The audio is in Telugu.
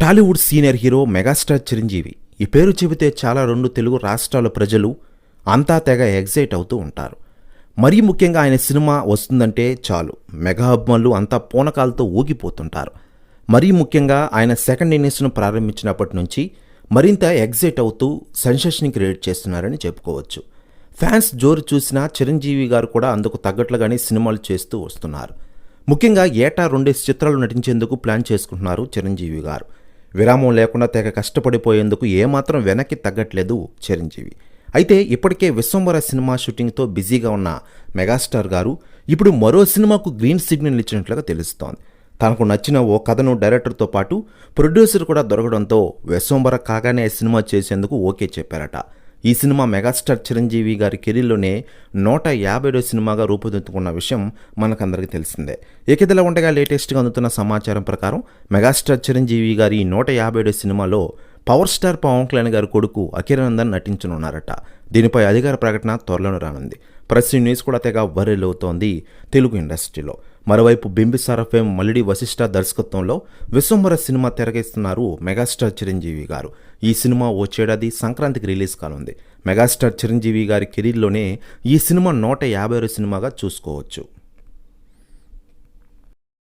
Tollywood senior hero megastar Chiranjeevi. ఈ పేరు చెబితే చాలా రెండు తెలుగు రాష్ట్రాల ప్రజలు అంతా తెగ ఎగ్జైట్ అవుతూ ఉంటారు. మరీ ముఖ్యంగా ఆయన సినిమా వస్తుందంటే చాలు. మెగా అభిమానులు అంతా పూనకాలతో ఊగిపోతుంటారు. మరీ ముఖ్యంగా ఆయన సెకండ్ ఇన్నింగ్స్ను ప్రారంభించినప్పటి నుంచి మరింత ఎగ్జైట్ అవుతూ సెన్సేషన్ క్రియేట్ చేస్తున్నారని చెప్పుకోవచ్చు. ఫ్యాన్స్ జోరు చూసినా చిరంజీవి గారు కూడా అందుకు తగ్గట్లుగానే సినిమాలు చేస్తూ వస్తున్నారు. ముఖ్యంగా ఏటా రెండేసి చిత్రాలు నటించేందుకు ప్లాన్ చేసుకుంటున్నారు చిరంజీవి గారు. విరామం లేకుండా తెగ కష్టపడిపోయేందుకు ఏమాత్రం వెనక్కి తగ్గట్లేదు చిరంజీవి. అయితే ఇప్పటికే విశ్వంబర సినిమా షూటింగ్తో బిజీగా ఉన్న మెగాస్టార్ గారు ఇప్పుడు మరో సినిమాకు గ్రీన్ సిగ్నల్ ఇచ్చినట్లుగా తెలుస్తోంది. తనకు నచ్చిన ఓ కథను డైరెక్టర్తో పాటు ప్రొడ్యూసర్ కూడా దొరకడంతో విశ్వంబర కాగానే సినిమా చేసేందుకు ఓకే చెప్పారట. ఈ సినిమా మెగాస్టార్ చిరంజీవి గారి కెరీర్లోనే నూట యాభైడో సినిమాగా రూపుదిద్దుకున్న విషయం మనకందరికీ తెలిసిందే. ఏకిదల ఉండగా లేటెస్ట్గా అందుతున్న సమాచారం ప్రకారం మెగాస్టార్ చిరంజీవి గారి ఈ నూట యాభైడో సినిమాలో పవర్ స్టార్ పవన్ కళ్యాణ్ గారి కొడుకు అఖిరానందన్ నటించనున్నారట. దీనిపై అధికార ప్రకటన త్వరలోనే రానుంది. ప్రెస్ న్యూస్ కూడా తెగ వైరల్ అవుతోంది తెలుగు ఇండస్ట్రీలో. మరోవైపు బింబిసార ఫేమ్ మల్లిడి వశిష్ఠ దర్శకత్వంలో విశ్వంబర సినిమా తెరకేస్తున్నారు మెగాస్టార్ చిరంజీవి గారు. ఈ సినిమా వచ్చేడాది సంక్రాంతికి రిలీజ్ కానుంది. మెగాస్టార్ చిరంజీవి గారి కెరీర్లోనే ఈ సినిమా నూట యాభై సినిమాగా చూసుకోవచ్చు.